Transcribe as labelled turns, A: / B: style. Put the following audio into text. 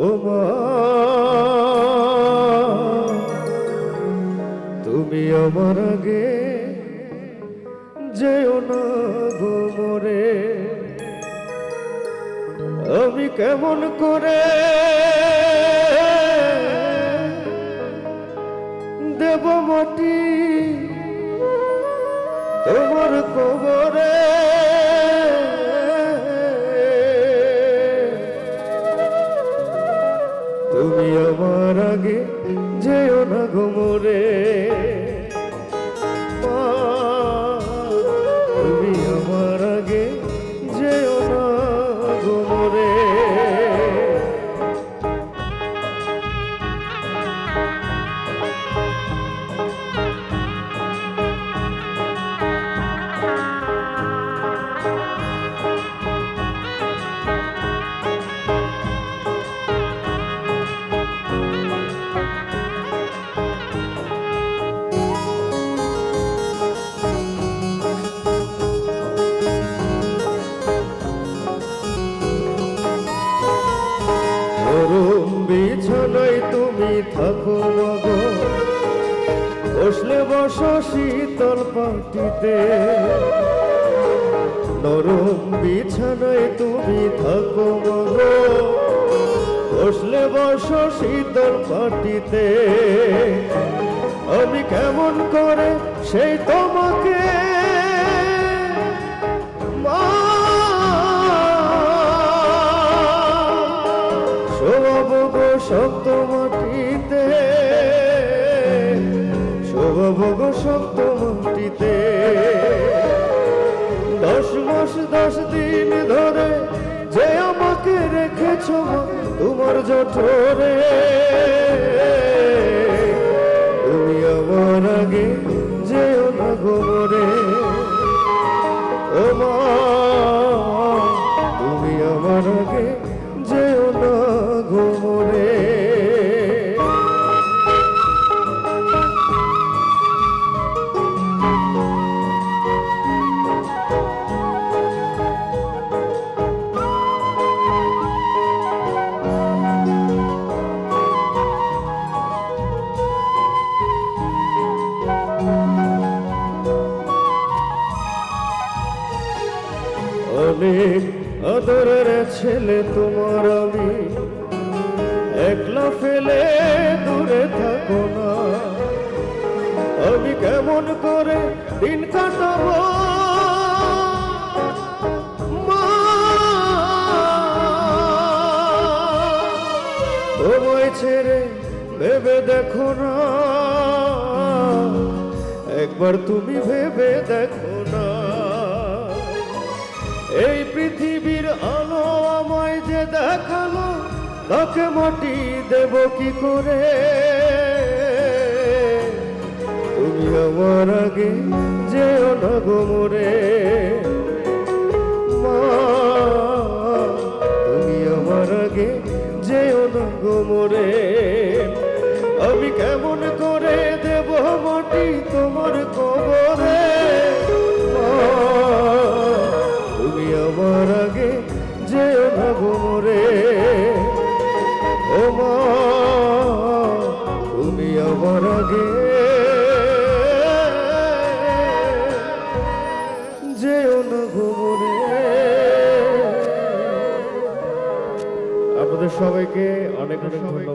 A: ও তুমি আমার আগে যেও না গো আমি কেমন করে দেব মাটি তোমার কবরে? তুমি আমার আগে যেও না ঘুমরে বিছানায় তুমি থাকো মগো বসলে বসো শীতল পাটিতে। নরম বিছানায় তুমি থাকো বসলে বসো শীতল পাটিতে। আমি কেমন করে সেই তোমাকে শক্ত মাটিতে শোভাব শক্ত মাটিতে দশ মাস, দশ দিন ধরে যে আমাকে রেখেছ তোমার জঠরে। অনেক আদরের ছেলে তোমার আমি। একলা ফেলে দূরে থাকো না। আমি কেমন করে দিন কাটাবো? তোমায় ছেড়ে ভেবে দেখো না। একবার তুমি ভেবে দেখো না। এই পৃথিবীর আলো আমায় যে দেখাল তাকে মাটি দেব কি করে? তুমি আমার আগে যেও না মরে। মা, তুমি আমার আগে যেও না মরে। আমি কেমন আগে যেও না আপনাদের সবাইকে অনেক অনেক ধন্যবাদ।